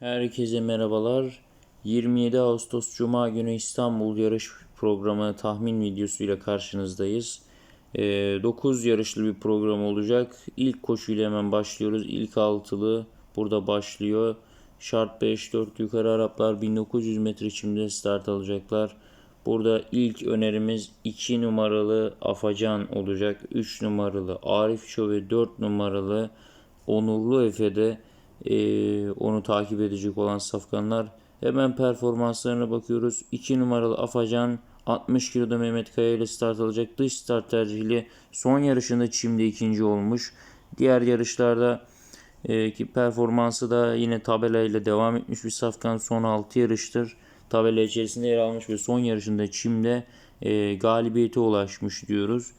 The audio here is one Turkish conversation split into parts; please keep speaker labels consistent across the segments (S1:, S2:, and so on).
S1: Herkese merhabalar. 27 Ağustos Cuma günü İstanbul yarış programı tahmin videosuyla karşınızdayız. 9 yarışlı bir program olacak. İlk koşuyla hemen başlıyoruz. İlk altılı burada başlıyor. Şart 5 4 yukarı Araplar 1900 metre çimde start alacaklar. Burada ilk önerimiz 2 numaralı Afacan olacak. 3 numaralı Arif Ço ve 4 numaralı Onurlu Efe'de eee, onu takip edecek olan safkanlar. Hemen performanslarına bakıyoruz. 2 numaralı Afacan 60 kiloda Mehmet Kaya ile start alacak. Dış start tercihiyle son yarışında çimde ikinci olmuş. Diğer yarışlarda e, ki performansı da yine tabela devam etmiş bir safkan son 6 yarıştır. Tabela içerisinde yer almış ve son yarışında çimde e, galibiyete ulaşmış diyoruz.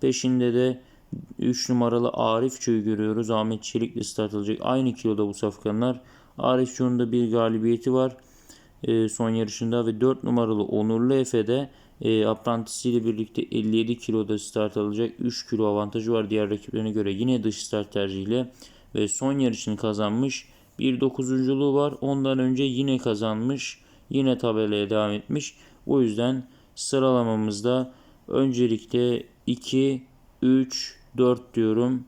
S1: Peşinde de 3 numaralı Arif Ço'yu görüyoruz. Ahmet Çelik ile start alacak. Aynı kiloda bu safkanlar. Arif Ço'nun da bir galibiyeti var e, son yarışında ve 4 numaralı Onurlu Efe'de e, aprantisiyle birlikte 57 kiloda start alacak. 3 kilo avantajı var diğer rakiplerine göre. Yine dış start tercihiyle ve son yarışını kazanmış. Bir dokuzunculuğu var. Ondan önce yine kazanmış. Yine tabelaya devam etmiş. O yüzden sıralamamızda öncelikle 2, 3, 4 diyorum.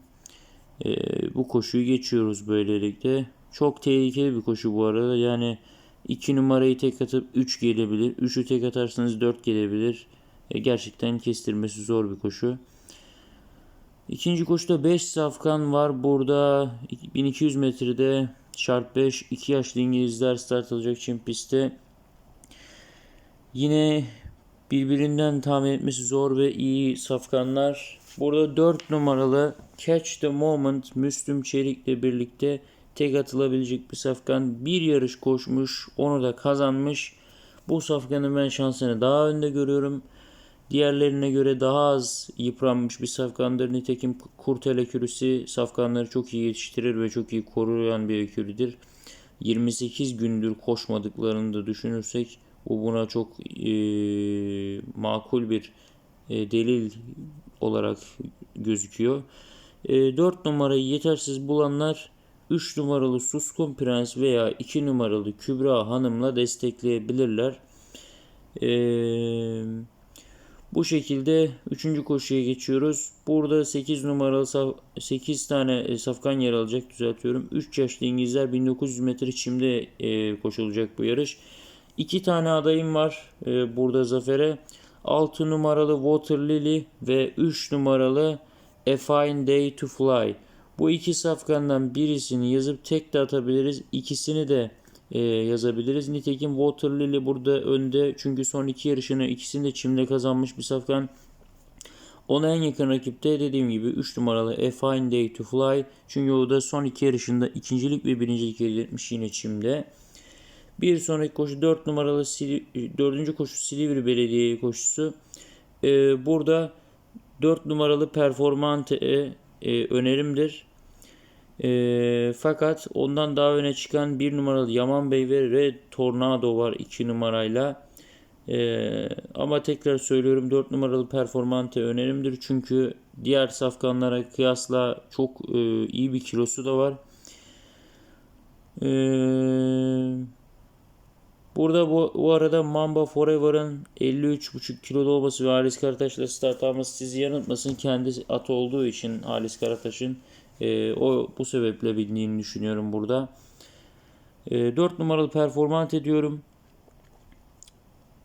S1: Ee, bu koşuyu geçiyoruz böylelikle. Çok tehlikeli bir koşu bu arada. Yani 2 numarayı tek atıp 3 gelebilir. 3'ü tek atarsanız 4 gelebilir. E, gerçekten kestirmesi zor bir koşu. İkinci koşuda 5 safkan var. Burada 1200 metrede şart 5 2 yaşlı İngilizler start alacak Çin pistte. Yine birbirinden tahmin etmesi zor ve iyi safkanlar. Burada 4 numaralı Catch the Moment Müslüm Çelik'le birlikte tek atılabilecek bir safkan. Bir yarış koşmuş, onu da kazanmış. Bu safkanın ben şansını daha önde görüyorum. Diğerlerine göre daha az yıpranmış bir safkandır. Nitekim Kurtel ekürüsü safkanları çok iyi yetiştirir ve çok iyi koruyan bir ekürüdür. 28 gündür koşmadıklarını da düşünürsek bu buna çok e, makul bir e, delil olarak gözüküyor. E, 4 numarayı yetersiz bulanlar 3 numaralı Suskun Prens veya 2 numaralı Kübra Hanım'la destekleyebilirler. Eee bu şekilde 3. koşuya geçiyoruz. Burada 8 numaralı saf- 8 tane e, safkan yer alacak düzeltiyorum. 3 yaşlı İngilizler 1900 metre çimde e, koşulacak bu yarış. 2 tane adayım var e, burada zafere. 6 numaralı Water Lily ve 3 numaralı A Fine Day to Fly. Bu iki safkandan birisini yazıp tek de atabiliriz. İkisini de e, yazabiliriz. Nitekim Water Lily burada önde. Çünkü son iki yarışını ikisini de çimde kazanmış bir safkan. Ona en yakın rakipte dediğim gibi 3 numaralı A Fine Day to Fly. Çünkü o da son iki yarışında ikincilik ve birincilik elde etmiş yine çimde. Bir sonraki koşu 4 numaralı Sil- 4. koşu Silivri Belediye koşusu. Ee, burada 4 numaralı Performante e, önerimdir. E, fakat ondan daha öne çıkan 1 numaralı Yaman Bey ve Red Tornado var 2 numarayla. E, ama tekrar söylüyorum 4 numaralı Performante önerimdir. Çünkü diğer safkanlara kıyasla çok e, iyi bir kilosu da var. Eee Burada bu, bu arada Mamba Forever'ın 53,5 kiloda olması ve Halis Karataş'la start alması sizi yanıltmasın. Kendi at olduğu için Halis Karataş'ın e, o bu sebeple bildiğini düşünüyorum burada. E, 4 numaralı performant ediyorum.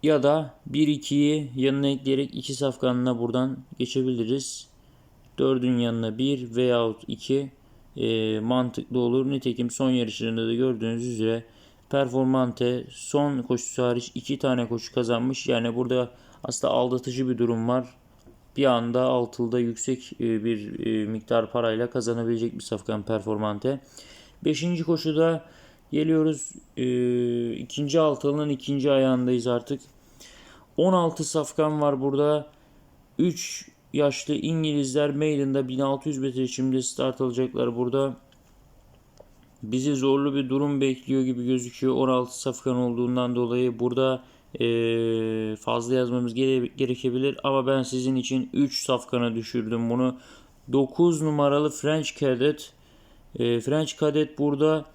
S1: Ya da 1-2'yi yanına ekleyerek 2 safkanına buradan geçebiliriz. 4'ün yanına 1 veyahut 2 e, mantıklı olur. Nitekim son yarışlarında da gördüğünüz üzere Performante son koşusu hariç iki tane koşu kazanmış. Yani burada aslında aldatıcı bir durum var. Bir anda altılda yüksek e, bir e, miktar parayla kazanabilecek bir safkan Performante. Beşinci koşuda geliyoruz. E, ikinci altılının ikinci ayağındayız artık. 16 safkan var burada. 3 yaşlı İngilizler Maiden'da 1600 metre şimdi start alacaklar burada. Bizi zorlu bir durum bekliyor gibi gözüküyor. 16 safkan olduğundan dolayı burada e, fazla yazmamız gere- gerekebilir. Ama ben sizin için 3 safkana düşürdüm bunu. 9 numaralı French Cadet. E, French Cadet burada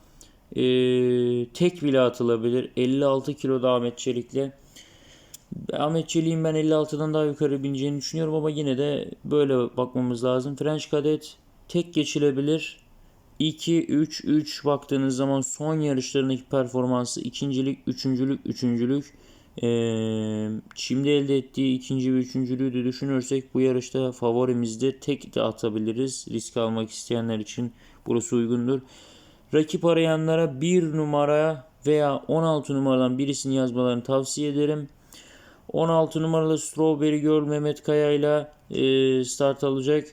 S1: Ee, tek bile atılabilir. 56 kiloda Ahmet Çelik'le. Ahmet Çelik'in ben 56'dan daha yukarı bineceğini düşünüyorum ama yine de böyle bakmamız lazım. French Cadet tek geçilebilir. 2, 3, 3 baktığınız zaman son yarışlarındaki performansı ikincilik, üçüncülük, üçüncülük. Ee, şimdi elde ettiği ikinci ve üçüncülüğü de düşünürsek bu yarışta favorimizde tek de atabiliriz. Risk almak isteyenler için burası uygundur. Rakip arayanlara 1 numara veya 16 numaradan birisini yazmalarını tavsiye ederim. 16 numaralı Strawberry Girl Mehmet Kaya ile start alacak.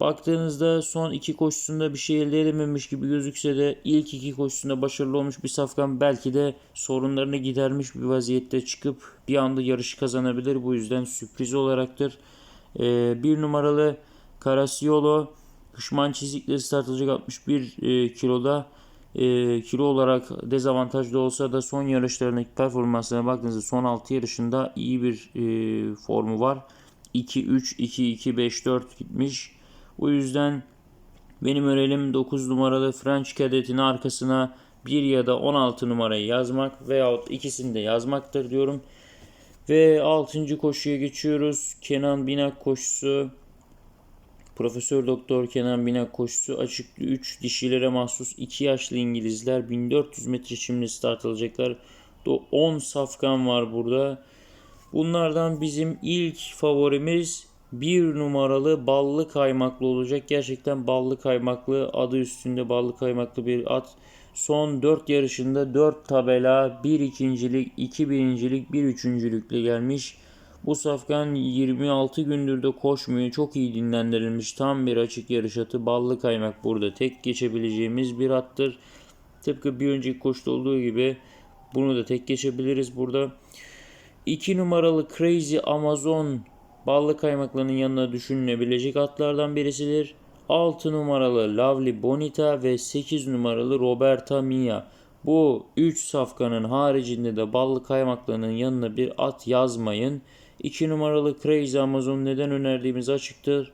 S1: Baktığınızda son iki koşusunda bir şey elde edememiş gibi gözükse de ilk iki koşusunda başarılı olmuş bir safkan belki de sorunlarını gidermiş bir vaziyette çıkıp bir anda yarışı kazanabilir. Bu yüzden sürpriz olaraktır. Ee, bir numaralı Karasiolo Kışman çizikle start alacak 61 e, kiloda e, kilo olarak dezavantajlı olsa da son yarışlarındaki performansına baktığınızda son 6 yarışında iyi bir e, formu var. 2-3, 2-2, 5-4 gitmiş. Bu yüzden benim önerim 9 numaralı French Cadet'in arkasına 1 ya da 16 numarayı yazmak veyahut ikisini de yazmaktır diyorum. Ve 6. koşuya geçiyoruz. Kenan Binak koşusu. Profesör Doktor Kenan Binak koşusu açıklı 3 dişilere mahsus 2 yaşlı İngilizler 1400 metre çimli start alacaklar. 10 safkan var burada. Bunlardan bizim ilk favorimiz bir numaralı ballı kaymaklı olacak. Gerçekten ballı kaymaklı adı üstünde ballı kaymaklı bir at. Son 4 yarışında 4 tabela, 1 ikincilik, 2 birincilik, 1 üçüncülükle gelmiş. Bu safkan 26 gündür de koşmuyor. Çok iyi dinlendirilmiş. Tam bir açık yarış atı. Ballı kaymak burada tek geçebileceğimiz bir attır. Tıpkı bir önceki koşta olduğu gibi bunu da tek geçebiliriz burada. 2 numaralı Crazy Amazon ballı kaymaklarının yanına düşünülebilecek atlardan birisidir. 6 numaralı Lovely Bonita ve 8 numaralı Roberta Mia. Bu 3 safkanın haricinde de ballı kaymaklarının yanına bir at yazmayın. 2 numaralı Crazy Amazon neden önerdiğimiz açıktır.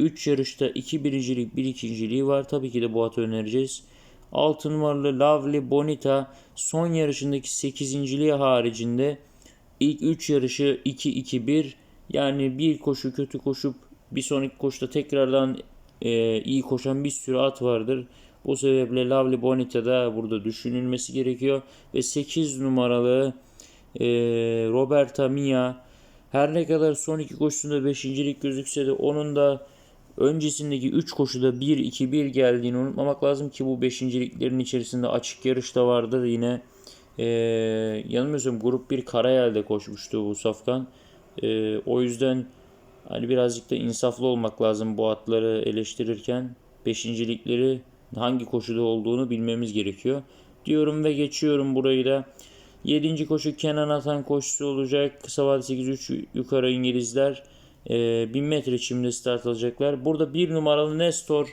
S1: 3 yarışta 2 birincilik 1 ikinciliği var. Tabii ki de bu atı önereceğiz. 6 numaralı Lovely Bonita son yarışındaki 8. haricinde ilk 3 yarışı 2-2-1 yani bir koşu kötü koşup bir sonraki koşuda tekrardan e, iyi koşan bir sürü at vardır. Bu sebeple Lovely Bonita da burada düşünülmesi gerekiyor. Ve 8 numaralı e, Roberta Mia her ne kadar son iki koşusunda beşincilik gözükse de onun da öncesindeki 3 koşuda 1-2-1 geldiğini unutmamak lazım ki bu beşinciliklerin içerisinde açık yarış da vardır yine. E, yanılmıyorsam grup 1 Karayel'de koşmuştu bu Safkan. E, o yüzden hani birazcık da insaflı olmak lazım bu atları eleştirirken. Beşincilikleri hangi koşuda olduğunu bilmemiz gerekiyor. Diyorum ve geçiyorum burayı da. 7. koşu Kenan Atan koşusu olacak. Kısa vade 8-3 yukarı İngilizler. E, 1000 metre çimde start alacaklar. Burada bir numaralı Nestor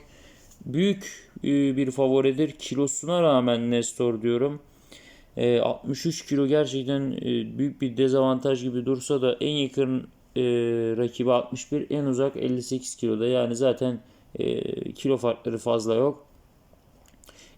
S1: büyük e, bir favoridir. Kilosuna rağmen Nestor diyorum. 63 e, kilo gerçekten e, büyük bir dezavantaj gibi dursa da en yakın e, rakibi 61 en uzak 58 kiloda yani zaten kilo farkları fazla yok.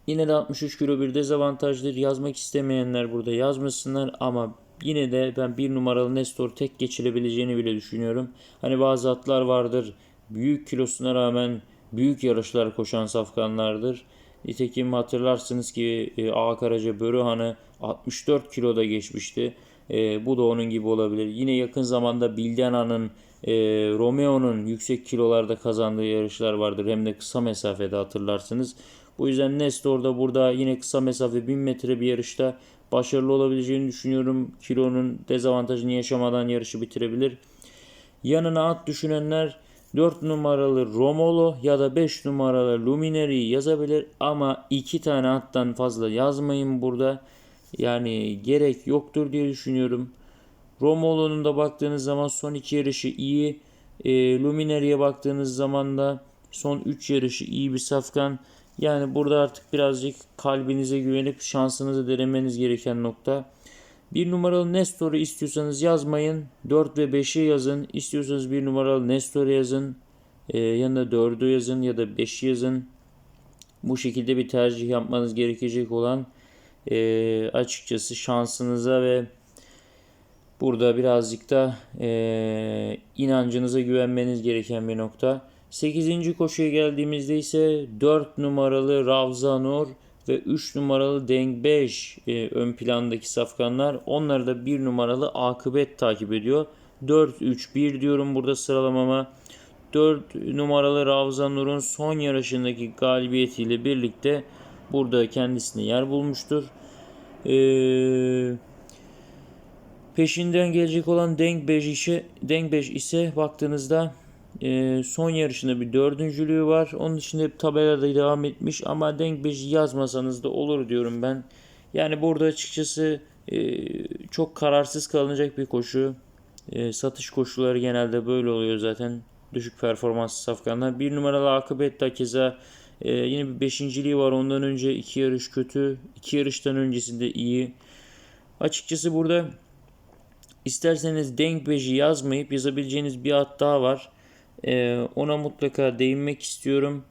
S1: Yine de 63 kilo bir dezavantajdır. Yazmak istemeyenler burada yazmasınlar ama yine de ben bir numaralı Nestor tek geçilebileceğini bile düşünüyorum. Hani bazı atlar vardır büyük kilosuna rağmen büyük yarışlar koşan safkanlardır. Nitekim hatırlarsınız ki e, Ağa Karaca Börühan'ı 64 kiloda geçmişti. E, bu da onun gibi olabilir. Yine yakın zamanda Bildana'nın e, Romeo'nun yüksek kilolarda kazandığı yarışlar vardır. Hem de kısa mesafede hatırlarsınız. Bu yüzden Nestor da burada yine kısa mesafe 1000 metre bir yarışta başarılı olabileceğini düşünüyorum. Kilonun dezavantajını yaşamadan yarışı bitirebilir. Yanına at düşünenler 4 numaralı Romolo ya da 5 numaralı Luminary yazabilir ama 2 tane attan fazla yazmayın burada. Yani gerek yoktur diye düşünüyorum. Romolo'nun da baktığınız zaman son 2 yarışı iyi. E, Luminary'e baktığınız zaman da son 3 yarışı iyi bir safkan. Yani burada artık birazcık kalbinize güvenip şansınızı denemeniz gereken nokta. Bir numaralı Nestor'u istiyorsanız yazmayın. 4 ve 5'i yazın. İstiyorsanız bir numaralı Nestor'u yazın. Ee, yanına 4'ü yazın ya da 5'i yazın. bu şekilde bir tercih yapmanız gerekecek olan e, açıkçası şansınıza ve burada birazcık da e, inancınıza güvenmeniz gereken bir nokta. 8. koşuya geldiğimizde ise 4 numaralı Ravza Nur ve 3 numaralı Deng 5 e, ön plandaki safkanlar. Onları da 1 numaralı Akıbet takip ediyor. 4-3-1 diyorum burada sıralamama. 4 numaralı Ravza Nur'un son yarışındaki galibiyetiyle birlikte burada kendisine yer bulmuştur. Ee, peşinden gelecek olan Deng 5 ise, Deng 5 ise baktığınızda e, son yarışında bir dördüncülüğü var. Onun dışında hep tabelada devam etmiş ama Deng 5'i yazmasanız da olur diyorum ben. Yani burada açıkçası e, çok kararsız kalınacak bir koşu. E, satış koşulları genelde böyle oluyor zaten. Düşük performanslı safkanlar. Bir numaralı akıbet keza e, yine bir beşinciliği var. Ondan önce iki yarış kötü. iki yarıştan öncesinde iyi. Açıkçası burada isterseniz denk beji yazmayıp yazabileceğiniz bir at daha var. E, ona mutlaka değinmek istiyorum.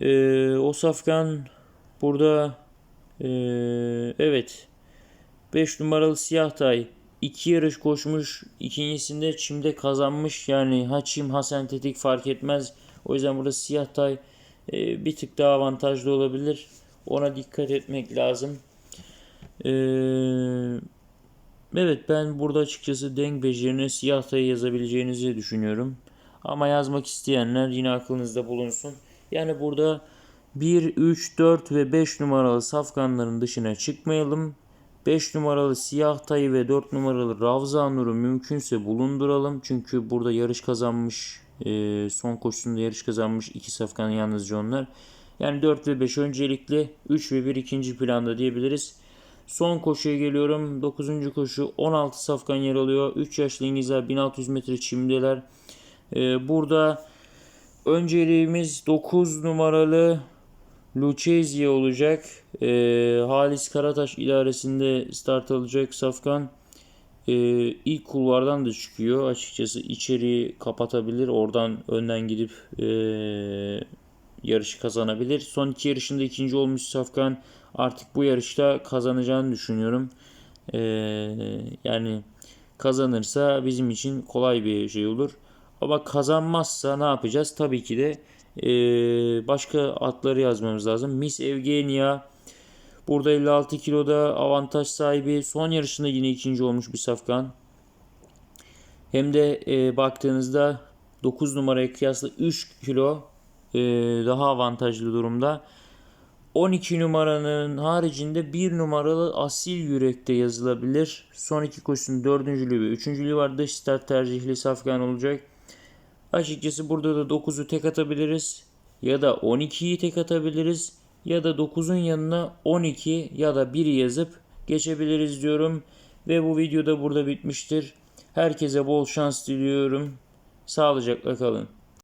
S1: E, o safkan burada e, evet 5 numaralı siyah tay iki yarış koşmuş. ikincisinde çimde kazanmış. Yani ha çim ha sentetik fark etmez. O yüzden burada siyah tay e, bir tık daha avantajlı olabilir. Ona dikkat etmek lazım. E, evet ben burada açıkçası denk becerine siyah tay yazabileceğinizi düşünüyorum. Ama yazmak isteyenler yine aklınızda bulunsun. Yani burada 1, 3, 4 ve 5 numaralı safkanların dışına çıkmayalım. 5 numaralı Siyah Tayı ve 4 numaralı Ravza Nur'u mümkünse bulunduralım. Çünkü burada yarış kazanmış, e, son koşusunda yarış kazanmış iki safkan yalnızca onlar. Yani 4 ve 5 öncelikli, 3 ve 1 ikinci planda diyebiliriz. Son koşuya geliyorum. 9. koşu 16 safkan yer alıyor. 3 yaşlı İngilizler 1600 metre çimdeler. E, burada önceliğimiz 9 numaralı Lucchese olacak. E, Halis Karataş idaresinde start alacak Safkan. E, ilk kulvardan da çıkıyor. Açıkçası içeriği kapatabilir. Oradan önden gidip e, yarışı kazanabilir. Son iki yarışında ikinci olmuş Safkan. Artık bu yarışta kazanacağını düşünüyorum. E, yani kazanırsa bizim için kolay bir şey olur. Ama kazanmazsa ne yapacağız? Tabii ki de ee, başka atları yazmamız lazım. Miss Evgenia burada 56 kiloda avantaj sahibi. Son yarışında yine ikinci olmuş bir safkan. Hem de e, baktığınızda 9 numaraya kıyasla 3 kilo e, daha avantajlı durumda. 12 numaranın haricinde 1 numaralı asil yürekte yazılabilir. Son iki koşusunun dördüncülüğü ve üçüncülüğü var. Dış start tercihli safkan olacak. Açıkçası burada da 9'u tek atabiliriz. Ya da 12'yi tek atabiliriz. Ya da 9'un yanına 12 ya da 1 yazıp geçebiliriz diyorum. Ve bu video da burada bitmiştir. Herkese bol şans diliyorum. Sağlıcakla kalın.